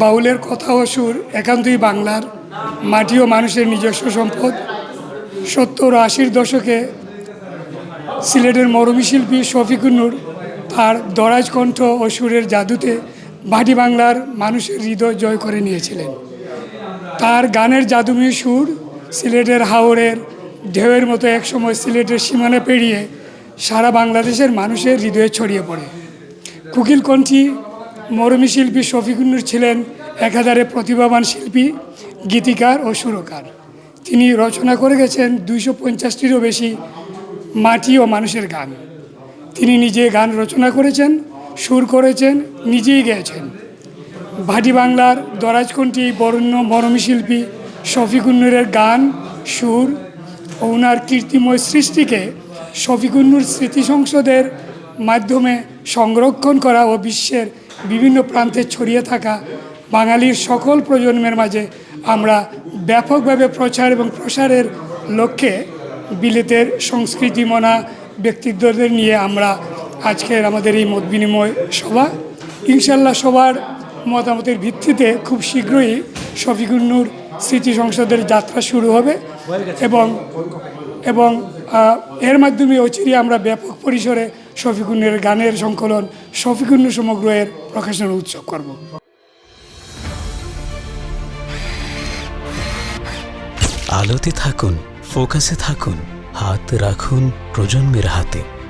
বাউলের কথা ও সুর একান্তই বাংলার মাটি ও মানুষের নিজস্ব সম্পদ। সত্তর আশির দশকে সিলেটের মরমী শিল্পী শফিকুন্নুর তার দরাজ কণ্ঠ ও সুরের জাদুতে মাটি বাংলার মানুষের হৃদয় জয় করে নিয়েছিলেন। তার গানের জাদুময় সুর সিলেটের হাওরের ঢেউয়ের মতো একসময় সিলেটের সীমানা পেরিয়ে সারা বাংলাদেশের মানুষের হৃদয়ে ছড়িয়ে পড়ে। কুকিল কণ্ঠী মরমী শিল্পী শফিকুন্নুর ছিলেন একাধারে প্রতিভাবান শিল্পী, গীতিকার ও সুরকার। তিনি রচনা করে গেছেন দুইশো পঞ্চাশটিরও বেশি মাটি ও মানুষের গান। তিনি নিজে গান রচনা করেছেন, সুর করেছেন, নিজেই গেয়েছেন। ভাটি বাংলার দরাজকণ্ঠী বরণ্য মরমী শিল্পী শফিকুন্নুরের গান, সুর ও ওনার কীর্তিময় সৃষ্টিকে শফিকুন্নুর স্মৃতি সংসদের মাধ্যমে সংরক্ষণ করা ও বিশ্বের বিভিন্ন প্রান্তে ছড়িয়ে থাকা বাঙালির সকল প্রজন্মের মাঝে আমরা ব্যাপকভাবে প্রচার এবং প্রসারের লক্ষ্যে বিলেতের সংস্কৃতি মনা ব্যক্তিত্বদের নিয়ে আমরা আজকের আমাদের এই মত বিনিময় সভা। ইনশাল্লাহ সবার মতামতের ভিত্তিতে খুব শীঘ্রই শফিকুন্নুর স্মৃতি সংসদের যাত্রা শুরু হবে এবং এবং এর মাধ্যমে অচিরে আমরা ব্যাপক পরিসরে শফিকুন্নের গানের সংকলন, শফিকুন্ন সমগ্র এর প্রকাশনা উৎসব করব। আলোতে থাকুন, ফোকাসে থাকুন, হাত রাখুন প্রজন্মের হাতে।